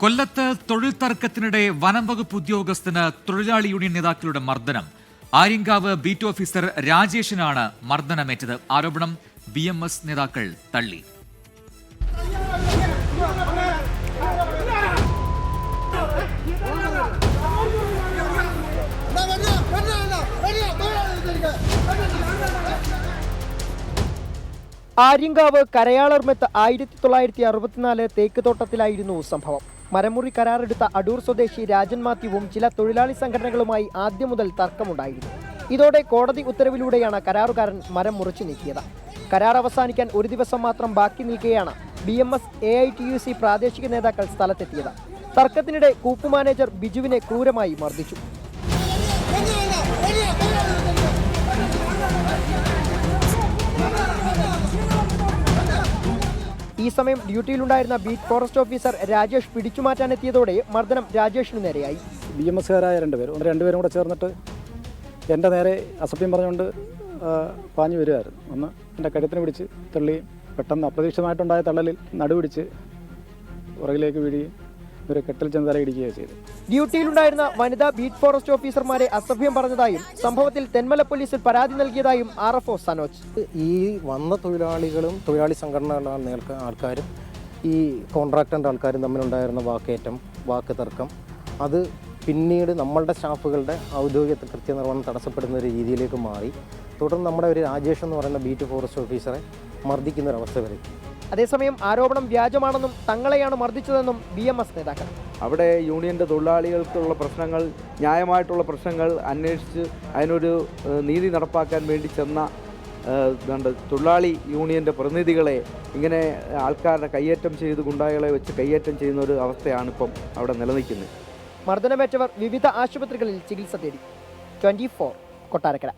കൊല്ലത്ത് തൊഴിൽ തർക്കത്തിനിടെ വനം വകുപ്പ് ഉദ്യോഗസ്ഥന് തൊഴിലാളി യൂണിയൻ നേതാക്കളുടെ മർദ്ദനം. ആര്യങ്കാവ് ബീറ്റ് ഓഫീസർ രാജേഷിനാണ് മർദ്ദനമേറ്റത്. ആരോപണം ബി നേതാക്കൾ തള്ളി. ആര്യങ്കാവ് കരയാളർമെത്ത് ആയിരത്തി തൊള്ളായിരത്തി അറുപത്തിനാല് തേക്ക് തോട്ടത്തിലായിരുന്നു സംഭവം. മരമുറി കരാറെടുത്ത അടൂർ സ്വദേശി രാജൻ മാത്യുവും ചില തൊഴിലാളി സംഘടനകളുമായി ആദ്യം മുതൽ തർക്കമുണ്ടായിരുന്നു. ഇതോടെ കോടതി ഉത്തരവിലൂടെയാണ് കരാറുകാരൻ മരം മുറിച്ചു നീക്കിയത്. കരാർ അവസാനിക്കാൻ ഒരു ദിവസം മാത്രം ബാക്കി നിൽക്കെയാണ് B M S A I T U C പ്രാദേശിക നേതാക്കൾ സ്ഥലത്തെത്തിയത്. തർക്കത്തിനിടെ കൂപ്പ് മാനേജർ ബിജുവിനെ ക്രൂരമായി മർദ്ദിച്ചു. ഈ സമയം ഡ്യൂട്ടിയിലുണ്ടായിരുന്ന ബീറ്റ് ഫോറസ്റ്റ് ഓഫീസർ രാജേഷ് പിടിച്ചുമാറ്റാനെത്തിയതോടെ മർദ്ദനം രാജേഷിന് നേരെയായി. ബി എം എസ്സുകാരായ രണ്ടുപേരും രണ്ടുപേരും കൂടെ ചേർന്നിട്ട് എന്റെ നേരെ അസഭ്യം പറഞ്ഞുകൊണ്ട് പാഞ്ഞു വരുമായിരുന്നു ഒന്ന് എന്റെ കഴുത്തിന് പിടിച്ച് തള്ളി പെട്ടെന്ന് അപ്രതീക്ഷിതമായിട്ടുണ്ടായ തള്ളലിൽ നടുപിടിച്ച് പുറകിലേക്ക് വീഴുകയും ഒരു കെട്ടിൽ ചെന്ന് ഇടിക്കുകയോ ചെയ്തു ഡ്യൂട്ടിയിലുണ്ടായിരുന്ന വനിതാ ബീറ്റ് ഫോറസ്റ്റ് ഓഫീസർമാരെ അസഭ്യം പറഞ്ഞതായും സംഭവത്തിൽ തെന്മല പോലീസിൽ പരാതി നൽകിയതായും ആർ എഫ് ഒ സനോജ്. ഈ വന്ന തൊഴിലാളികളും തൊഴിലാളി സംഘടനകളുടെ നേൽക്ക- ആൾക്കാരും ഈ കോൺട്രാക്ടറിന്റെ ആൾക്കാരും തമ്മിലുണ്ടായിരുന്ന വാക്കേറ്റം വാക്ക് തർക്കം അത് പിന്നീട് നമ്മളുടെ സ്റ്റാഫുകളുടെ ഔദ്യോഗിക കൃത്യനിർവഹണം തടസ്സപ്പെടുന്ന ഒരു രീതിയിലേക്ക് മാറി. തുടർന്ന് നമ്മുടെ ഒരു രാജേഷ് എന്ന് പറയുന്ന ബീറ്റ് ഫോറസ്റ്റ് ഓഫീസറെ മർദ്ദിക്കുന്ന ഒരു അവസ്ഥ വരും. അതേസമയം ആരോപണം വ്യാജമാണെന്നും തങ്ങളെയാണ് മർദ്ദിച്ചതെന്നും ബി എം എസ് നേതാക്കൾ. അവിടെ യൂണിയന്റെ തൊഴിലാളികൾക്കുള്ള പ്രശ്നങ്ങൾ ന്യായമായിട്ടുള്ള പ്രശ്നങ്ങൾ അന്വേഷിച്ച് അതിനൊരു നീതി നടപ്പാക്കാൻ വേണ്ടി ചെന്ന തൊഴിലാളി യൂണിയന്റെ പ്രതിനിധികളെ ഇങ്ങനെ ആൾക്കാരുടെ കയ്യേറ്റം ചെയ്ത് ഗുണ്ടാകളെ വെച്ച് കയ്യേറ്റം ചെയ്യുന്ന ഒരു അവസ്ഥയാണ് ഇപ്പം അവിടെ നിലനിൽക്കുന്നത്. മർദ്ദനമേറ്റവർ വിവിധ ആശുപത്രികളിൽ ചികിത്സ തേടി. Twenty four Kottarakkara.